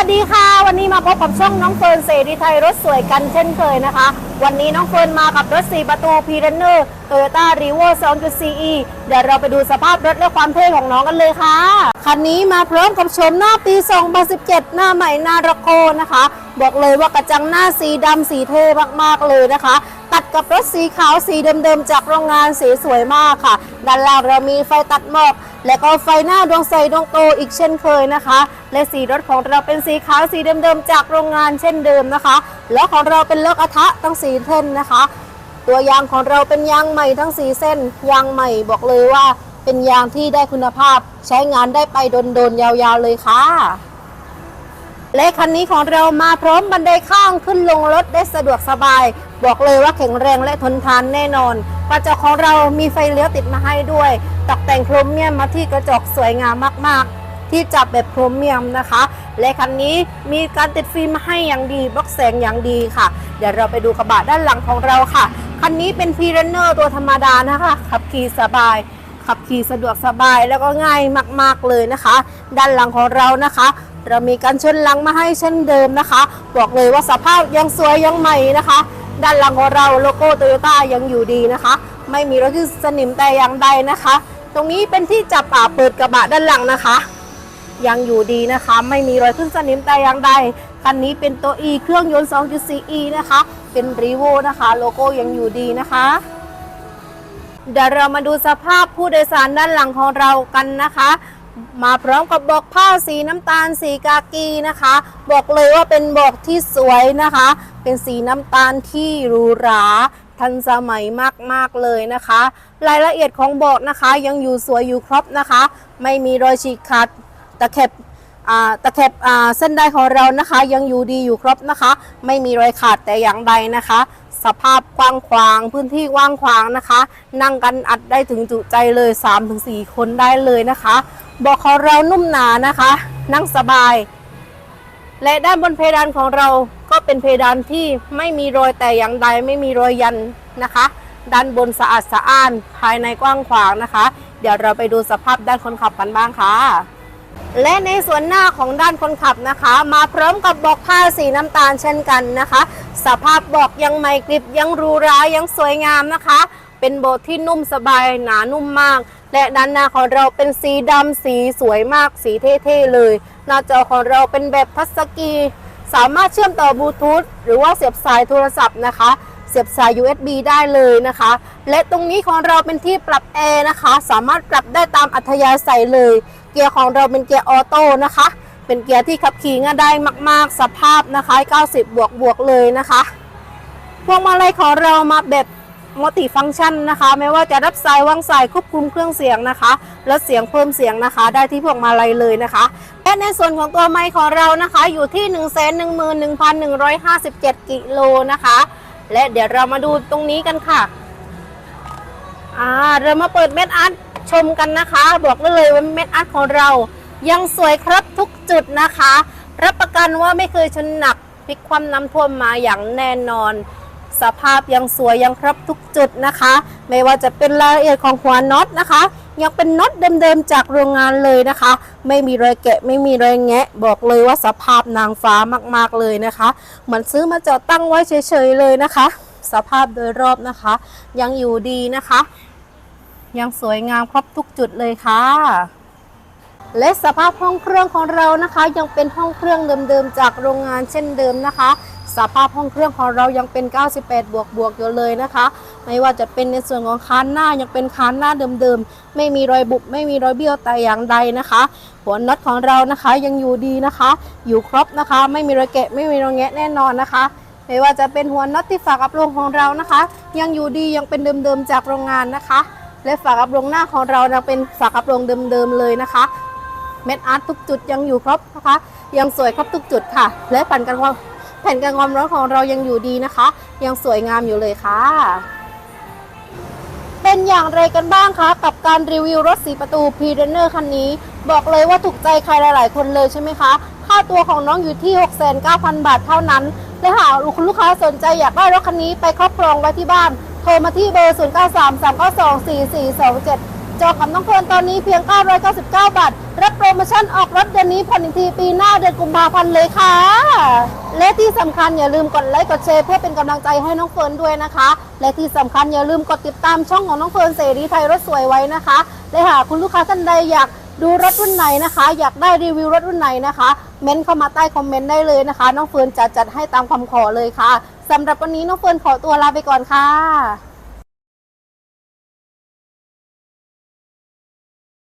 วัสดีค่ะ วันนี้มาพบกับช่องน้องเฟิร์นเสรีไทยรถสวยกันเช่นเคยนะคะ วันนี้น้องเฟิร์นมากับรถ 4 ประตูพีเรนเนอร์โตโยต้ารีโว2.4 e เดี๋ยวเราไปดูสภาพรถและความเท่ของน้องกันเลยค่ะ คันนี้มาพร้อมกับชมหน้าปี 2017 หน้าใหม่นาระโคนะคะ บอกเลยว่ากระจังหน้าสีดำสีเท่มากๆเลยนะคะ ตัดกับรถสีขาวสีเดิมๆจากโรงงานสีสวยมากค่ะ ด้านล่างเรามีไฟตัดหมอกและก็ไฟหน้าดวงใสดวงโตอีกเช่นเคยนะคะ และสีรถของเราเป็นสีขาวสีเดิมๆจากโรงงานเช่นเดิมนะคะล้อของเราเป็นล้อกระทะทั้งสีเส้นนะคะ ตัวยางของเราเป็นยางใหม่ทั้งสีเส้นยางใหม่บอกเลยว่าเป็นยางที่ได้คุณภาพใช้งานได้ไปโดนๆยาวๆเลยค่ะ และคันนี้ของเรามาพร้อมบันไดข้างขึ้นลงรถได้สะดวกสบาย บอกเลยว่าแข็งแรงและทนทานแน่นอน กระจกของเรามีไฟเลี้ยวติดมาให้ด้วย ตกแต่งโครเมียมมาที่กระจกสวยงามมาก ๆ ที่จับแบบโครเมียมนะคะ และคันนี้มีการติดฟิล์มมาให้อย่างดีบล็อกแสงอย่างดีค่ะ เดี๋ยวเราไปดูกระบะด้านหลังของเราค่ะ คันนี้เป็นพีเรนเนอร์ตัวธรรมดานะคะขับขี่สบายขับขี่สะดวกสบายแล้วก็ง่ายมาก ๆ เลยนะคะ ด้านหลังของเรานะคะ เรามีการชนหลังมาให้เช่นเดิมนะคะ บอกเลยว่าสภาพยังสวยยังใหม่นะคะ ด้านหลังของเราโลโก้โตโยต้ายังอยู่ดีนะคะ ไม่มีรอยที่สนิมแต่อย่างใดนะคะ ตรงนี้เป็นที่จับป่าเปิดกระบะด้านหลังนะคะ ยังอยู่ดีนะคะ ไม่มีรอยขึ้นสนิมแต่อย่างใดคันนี้เป็นตัว E เครื่องยนต์ 2.4e นะคะ เป็นรีโวนะคะ โลโก้ยังอยู่ดีนะคะเดี๋ยวเรามาดูสภาพผู้โดยสารด้านหลังของเรากันนะคะ มาพร้อมกับบอกผ้าสีน้ำตาลสีกากีนะคะ บอกเลยว่าเป็นบอกที่สวยนะคะ เป็นสีน้ำตาลที่หรูหราทันสมัยมากๆเลยนะคะ รายละเอียดของเบอกนะคะ ยังอยู่สวยอยู่ครบนะคะ ไม่มีรอยฉีกขาดตะเข็บตะเข็บเส้นได้ของเรานะคะ ยังอยู่ดีอยู่ครบนะคะ ไม่มีรอยขาดแต่อย่างใดนะคะ สภาพกว้างขวางพื้นที่กว้างขวางนะคะ นั่งกันอัดได้ถึงจุใจเลย 3-4 คนได้เลยนะคะ บอกของเรานุ่มหนานะคะ นั่งสบาย และด้านบนเพดานของเราก็เป็นเพดานที่ไม่มีรอยแต่อย่างใดไม่มีรอยยันนะคะ ด้านบนสะอาดสะอ้านภายในกว้างขวางนะคะ เดี๋ยวเราไปดูสภาพด้านคนขับกันบ้างค่ะ และในส่วนหน้าของด้านคนขับนะคะ มาพร้อมกับเบอกผ้าสีน้ำตาลเช่นกันนะคะ สภาพเบอกยังใหม่กริบยังรูหรายังสวยงามนะคะ เป็นโบที่นุ่มสบายหนานุ่มมาก และด้านหน้าของเราเป็นสีดำสีสวยมากสีเท่ๆเลย หน้าจอของเราเป็นแบบทัชสกรีนสามารถเชื่อมต่อบลูทูธหรือว่าเสียบสายโทรศัพท์นะคะ เสียบสาย USB ได้เลยนะคะ และตรงนี้ของเราเป็นที่ปรับแอร์นะคะ สามารถปรับได้ตามอัธยาศัยเลย เกียร์ของเราเป็นเกียร์ออโต้นะคะ เป็นเกียร์ที่ขับขี่ง่ายได้มาก ๆ สภาพนะคะ 90 บวกบวกเลยนะคะ พวงมาลัยของเรามาแบบ มัลติฟังก์ชันนะคะ ไม่ว่าจะรับสายวางสายควบคุมเครื่องเสียงนะคะ ลดเสียงเพิ่มเสียงนะคะ ได้ที่พวงมาลัยเลยนะคะและในส่วนของตัวไมค์ของเรานะคะ อยู่ที่ 111,157 กิโลนะคะ และเดี๋ยวเรามาดูตรงนี้กันค่ะอ่าเรามาเปิดเม็ดอาร์ตชมกันนะคะ บอกได้เลยว่าเม็ดอาร์ตของเรา ยังสวยครับทุกจุดนะคะ รับประกันว่าไม่เคยชนหนักพลิกคว่ำน้ำท่วมมาอย่างแน่นอน สภาพยังสวยยังครบทุกจุดนะคะ ไม่ว่าจะเป็นรายละเอียดของหัวน็อตนะคะ ยังเป็นน็อตเดิมๆจากโรงงานเลยนะคะ ไม่มีรอยแกะไม่มีรอยแงะ บอกเลยว่าสภาพนางฟ้ามากๆเลยนะคะเหมือนซื้อมาจอดตั้งไว้เฉยๆเลยนะคะ สภาพโดยรอบนะคะ ยังอยู่ดีนะคะ ยังสวยงามครบทุกจุดเลยค่ะและสภาพห้องเครื่องของเรานะคะ ยังเป็นห้องเครื่องเดิมๆจากโรงงานเช่นเดิมนะคะ สภาพห้องเครื่องของเรายังเป็น 98 บวกบวกอยู่เลยนะคะ ไม่ว่าจะเป็นในส่วนของคานหน้ายังเป็นคานหน้าเดิมๆ ไม่มีรอยบุบไม่มีรอยเบี้ยวแต่อย่างใดนะคะ หัวน็อตของเรานะคะยังอยู่ดีนะคะ อยู่ครบนะคะ ไม่มีรอยแกะไม่มีรอยแงะแน่นอนนะคะไม่ว่าจะเป็นหัวน็อตที่ฝากับโรงของเรานะคะ ยังอยู่ดียังเป็นเดิมๆจากโรงงานนะคะ และฝากับโรงหน้าของเรายังเป็นฝากับโรงเดิมๆเลยนะคะเม็ดอาร์ตทุกจุดยังอยู่ครบนะคะ ยังสวยครบทุกจุดค่ะ และแผ่นกันความ แผ่นกันความร้อนของเรายังอยู่ดีนะคะ ยังสวยงามอยู่เลยค่ะ เป็นอย่างไรกันบ้างคะกับการรีวิวรถสีประตูพรีเดนเนอร์คันนี้ บอกเลยว่าถูกใจใครหลาย ๆ คนเลยใช่ไหมคะ ค่าตัวของน้องอยู่ที่ 6,900 บาทเท่านั้น และหากคุณลูกค้าสนใจอยากได้รถคันนี้ไปครอบครองไว้ที่บ้าน โทรมาที่เบอร์ 0933924427 จองกับน้องเฟิร์นตอนนี้เพียง 999 บาท รับโปรโมชั่นออกรถเดือนนี้ผ่อนอีกทีปีหน้าเดือนกุมภาพันธ์เลยค่ะ และที่สำคัญอย่าลืมกดไลค์กดแชร์เพื่อเป็นกำลังใจให้น้องเฟิร์นด้วยนะคะ และที่สำคัญอย่าลืมกดติดตามช่องของน้องเฟิร์นเสรีไทยรถสวยไว้นะคะ และหากคุณลูกค้าท่านใดอยากดูรถรุ่นไหนนะคะ อยากได้รีวิวรถรุ่นไหนนะคะเม้นเข้ามาใต้คอมเมนต์ได้เลยนะคะ น้องเฟิร์นจะจัดให้ตามคำขอเลยค่ะสำหรับวันนี้น้องเฟิร์นขอตัวลาไปก่อนค่ะ